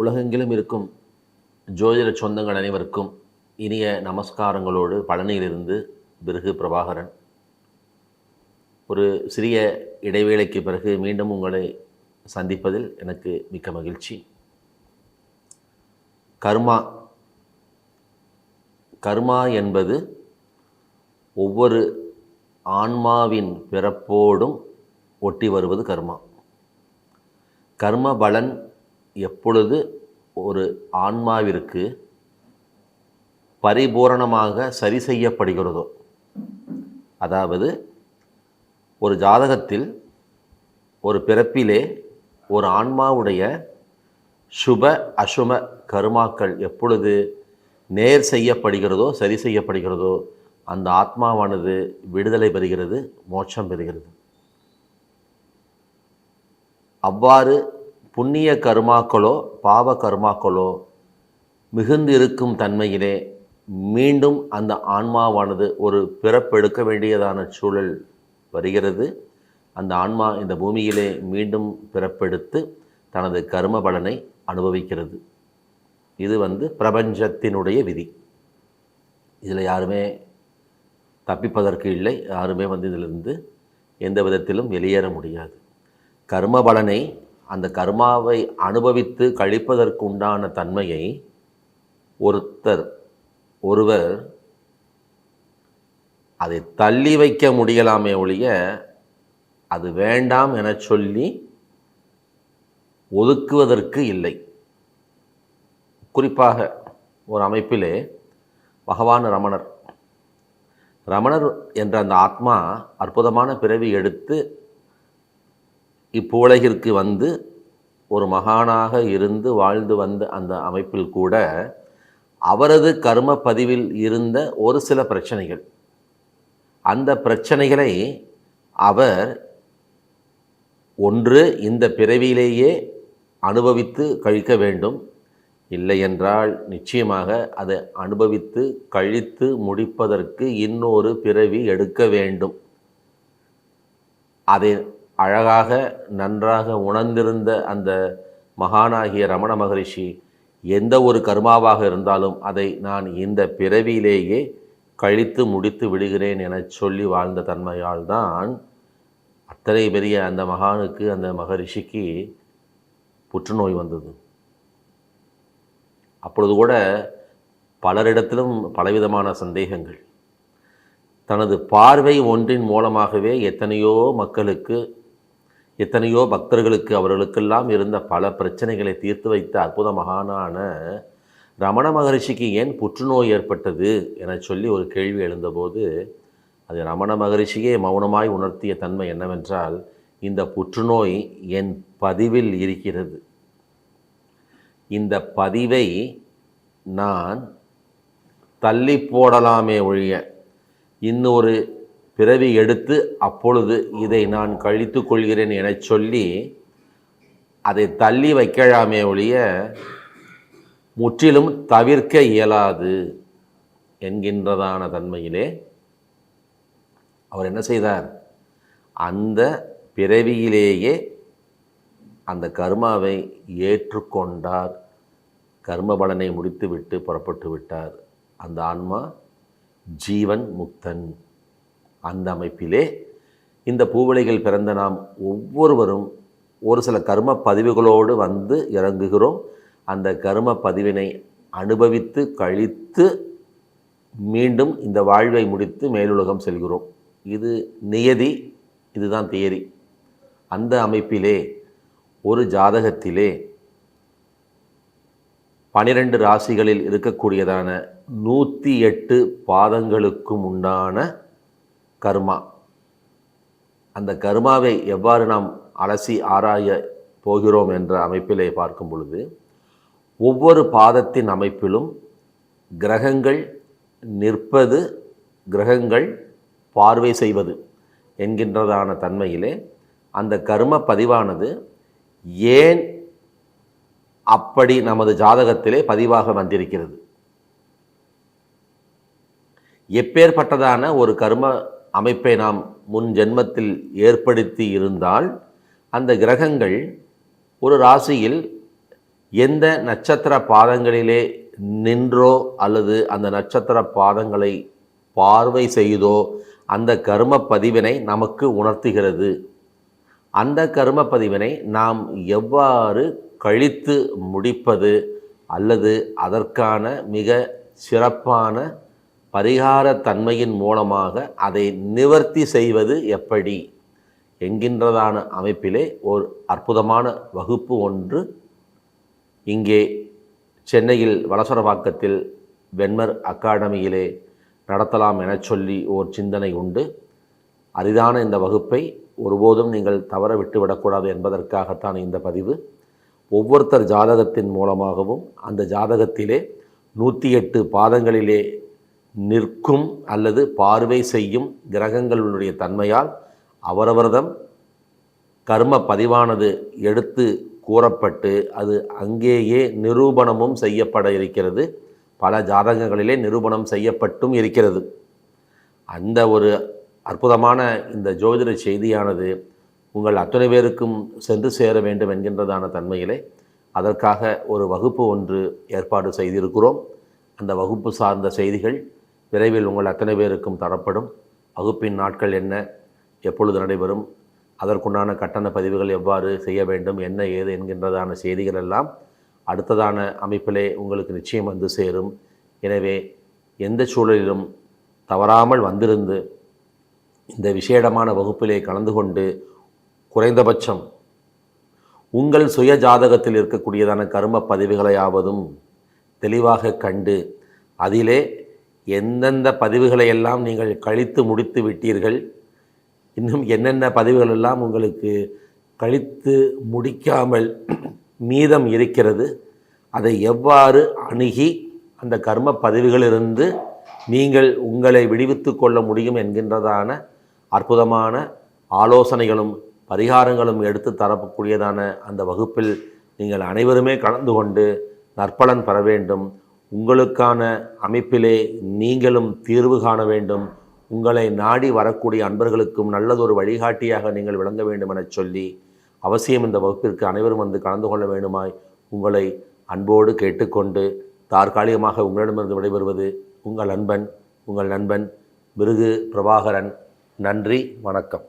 உலகெங்கிலும் இருக்கும் ஜோதிட சொந்தங்கள் அனைவருக்கும் இனிய நமஸ்காரங்களோடு பழனியிலிருந்து பிருகு பிரபாகரன். ஒரு சிறிய இடைவேளைக்கு பிறகு மீண்டும் உங்களை சந்திப்பதில் எனக்கு மிக்க மகிழ்ச்சி. கர்மா கர்மா என்பது ஒவ்வொரு ஆன்மாவின் பிறப்போடும் ஒட்டி வருவது கர்மா. கர்ம பலன் எப்பொழுது ஒரு ஆன்மாவிற்கு பரிபூரணமாக சரி செய்யப்படுகிறதோ அதாவது ஒரு ஜாதகத்தில் ஒரு பிறப்பிலே ஒரு ஆன்மாவுடைய சுப அசும கருமாக்கள் எப்பொழுது நேர் செய்யப்படுகிறதோ சரி செய்யப்படுகிறதோ அந்த ஆத்மாவானது விடுதலை பெறுகிறது மோட்சம் பெறுகிறது. அவ்வாறு புண்ணிய கருமாக்களோ பாவ கருமாக்களோ மிகுந்து இருக்கும் தன்மையிலே மீண்டும் அந்த ஆன்மாவானது ஒரு பிறப்பெடுக்க வேண்டியதான சூழல் வருகிறது. அந்த ஆன்மா இந்த பூமியிலே மீண்டும் பிறப்பெடுத்து தனது கர்ம பலனை அனுபவிக்கிறது. இது வந்து பிரபஞ்சத்தினுடைய விதி. இதில் யாருமே தப்பிப்பதற்கு இல்லை. யாருமே வந்து இதிலிருந்து எந்த விதத்திலும் வெளியேற முடியாது. கர்ம பலனை அந்த கர்மாவை அனுபவித்து கழிப்பதற்கு உண்டான தன்மையை ஒருத்தர் ஒருவர் அதை தள்ளி வைக்க முடியலாமே ஒழிய அது வேண்டாம் என சொல்லி ஒதுக்குவதற்கு இல்லை. குறிப்பாக ஒரு அமைப்பிலே பகவான் ரமணர். ரமணர் என்ற அந்த ஆத்மா அற்புதமான பிறவி எடுத்து இப்புலகிற்கு வந்து ஒரு மகானாக இருந்து வாழ்ந்து வந்த அந்த அமைப்பில் கூட அவரது கர்ம பதிவில் இருந்த ஒரு சில பிரச்சனைகள். அந்த பிரச்சனைகளை அவர் ஒன்று இந்த பிறவியிலேயே அனுபவித்து கழிக்க வேண்டும். இல்லை என்றால் நிச்சயமாக அதை அனுபவித்து கழித்து முடிப்பதற்கு இன்னொரு பிறவி எடுக்க வேண்டும். அதை அழகாக நன்றாக உணர்ந்திருந்த அந்த மகானாகிய ரமண மகரிஷி எந்த ஒரு கர்மாவாக இருந்தாலும் அதை நான் இந்த பிறவியிலேயே கழித்து முடித்து விடுகிறேன் என சொல்லி வாழ்ந்த தன்மையால் தான் அத்தனை பெரிய அந்த மகானுக்கு அந்த மகரிஷிக்கு புற்றுநோய் வந்தது. அப்பொழுது கூட பலரிடத்திலும் பலவிதமான சந்தேகங்கள். தனது பார்வை ஒன்றின் மூலமாகவே எத்தனையோ மக்களுக்கு எத்தனையோ பக்தர்களுக்கு அவர்களுக்கெல்லாம் இருந்த பல பிரச்சனைகளை தீர்த்து வைத்த அற்புத மகானான ரமண மகரிஷிக்கு ஏன் புற்றுநோய் ஏற்பட்டது என சொல்லி ஒரு கேள்வி எழுந்தபோது அது ரமண மகரிஷியே மௌனமாய் உணர்த்திய தன்மை என்னவென்றால் இந்த புற்றுநோய் என் பதிவில் இருக்கிறது. இந்த பதிவை நான் தள்ளி போடலாமே ஒழிய இன்னொரு பிறவி எடுத்து அப்பொழுது இதை நான் கழித்து கொள்கிறேன் என சொல்லி அதை தள்ளி வைக்கலாமே ஒழிய முற்றிலும் தவிர்க்க இயலாது என்கின்றதான தன்மையிலே அவர் என்ன செய்தார்? அந்த பிறவியிலேயே அந்த கர்மாவை ஏற்றுக்கொண்டார். கர்ம பலனை முடித்துவிட்டு புறப்பட்டு விட்டார். அந்த ஆன்மா ஜீவன் முக்தன். அந்த அமைப்பிலே இந்த பூவலைகள் பிறந்த நாம் ஒவ்வொருவரும் ஒரு சில கர்ம பதிவுகளோடு வந்து இறங்குகிறோம். அந்த கர்ம பதிவினை அனுபவித்து கழித்து மீண்டும் இந்த வாழ்வை முடித்து மேலுலகம் செல்கிறோம். இது நியதி இதுதான் தியரி அந்த அமைப்பிலே ஒரு ஜாதகத்திலே பனிரெண்டு ராசிகளில் இருக்கக்கூடியதான நூற்றி எட்டு பாதங்களுக்கும் உண்டான கர்மா. அந்த கர்மாவை எவ்வாறு நாம் அலசி ஆராய போகிறோம் என்ற அமைப்பிலே பார்க்கும் பொழுது ஒவ்வொரு பாதத்தின் அமைப்பிலும் கிரகங்கள் நிற்பது கிரகங்கள் பார்வை செய்வது என்கின்றதான தன்மையிலே அந்த கர்ம பதிவானது ஏன் அப்படி நமது ஜாதகத்திலே பதிவாக வந்திருக்கிறது? எப்பேற்பட்டதான ஒரு கர்ம அமைப்பை நாம் முன் ஜென்மத்தில் ஏற்படுத்தி இருந்தால் அந்த கிரகங்கள் ஒரு ராசியில் எந்த நட்சத்திர பாதங்களிலே நின்றோ அல்லது அந்த நட்சத்திர பாதங்களை பார்வை செய்தோ அந்த கர்ம பதிவினை நமக்கு உணர்த்துகிறது. அந்த கர்ம பதிவினை நாம் எவ்வாறு கழித்து முடிப்பது அல்லது அதற்கான மிக சிறப்பான பரிகாரத்தன்மையின் மூலமாக அதை நிவர்த்தி செய்வது எப்படி? என்கின்றதான அமைப்பிலே ஒரு அற்புதமான வகுப்பு ஒன்று. இங்கே சென்னையில் வலசரவாக்கத்தில் வெண்மர் அகாடமியிலே நடத்தலாம் என சொல்லி ஓர் சிந்தனை உண்டு. அரிதான இந்த வகுப்பை ஒருபோதும் நீங்கள் தவற விட்டுவிடக்கூடாது என்பதற்காகத்தான் இந்த பதிவு. ஒவ்வொருத்தர் ஜாதகத்தின் மூலமாகவும் அந்த ஜாதகத்திலே நூற்றி எட்டு பாதங்களிலே நிற்கும் அல்லது பார்வை செய்யும் கிரகங்களுடைய தன்மையால் அவரவர்தம் கர்ம பதிவானது எடுத்து கூறப்பட்டு அது அங்கேயே நிரூபணமும் செய்யப்பட இருக்கிறது. பல ஜாதகங்களிலே நிரூபணம் செய்யப்பட்டும் இருக்கிறது. அந்த ஒரு அற்புதமான இந்த ஜோதிட செய்தியானது உங்கள் அத்தனை பேருக்கும் சென்று சேர வேண்டும் என்கின்றதான தன்மையிலே அதற்காக ஒரு வகுப்பு ஒன்று ஏற்பாடு செய்திருக்கிறோம். அந்த வகுப்பு சார்ந்த செய்திகள் விரைவில் உங்கள் அத்தனை பேருக்கும் தரப்படும். வகுப்பின் நாட்கள் என்ன? எப்பொழுது நடைபெறும்? அதற்குண்டான கட்டண பதிவுகள் எவ்வாறு செய்ய வேண்டும்? என்ன ஏது என்கின்றதான செய்திகள் எல்லாம் அடுத்ததான அமைப்பிலே உங்களுக்கு நிச்சயம் வந்து சேரும். எனவே எந்த சூழலிலும் தவறாமல் வந்திருந்து இந்த விசேடமான வகுப்பிலே கலந்து கொண்டு குறைந்தபட்சம் உங்கள் சுய ஜாதகத்தில் இருக்கக்கூடியதான கர்ம பதிவுகளையாவதும் தெளிவாக கண்டு அதிலே எந்தெந்த பதிவுகளை எல்லாம் நீங்கள் கழித்து முடித்து விட்டீர்கள் இன்னும் என்னென்ன பதிவுகள் எல்லாம் உங்களுக்கு கழித்து முடிக்காமல் மீதம் இருக்கிறது அதை எவ்வாறு அணுகி அந்த கர்ம பதிவுகளிலிருந்து நீங்கள் உங்களை விடுவித்து கொள்ள முடியும் என்கின்றதான அற்புதமான ஆலோசனைகளும் பரிகாரங்களும் எடுத்து தரக்கூடியதான அந்த வகுப்பில் நீங்கள் அனைவருமே கலந்து கொண்டு நற்பலன் பெற வேண்டும். உங்களுக்கான அமைப்பிலே நீங்களும் தீர்வு காண வேண்டும். உங்களை நாடி வரக்கூடிய அன்பர்களுக்கும் நல்லதொரு வழிகாட்டியாக நீங்கள் விளங்க வேண்டும் என சொல்லி அவசியம் இந்த வகுப்பிற்கு அனைவரும் வந்து கலந்து கொள்ள வேண்டுமாய் உங்களை அன்போடு கேட்டுக்கொண்டு தற்காலிகமாக உங்களிடமிருந்து விடைபெறுவது உங்கள் அன்பன் உங்கள் நண்பன் மிருகு பிரபாகரன். நன்றி வணக்கம்.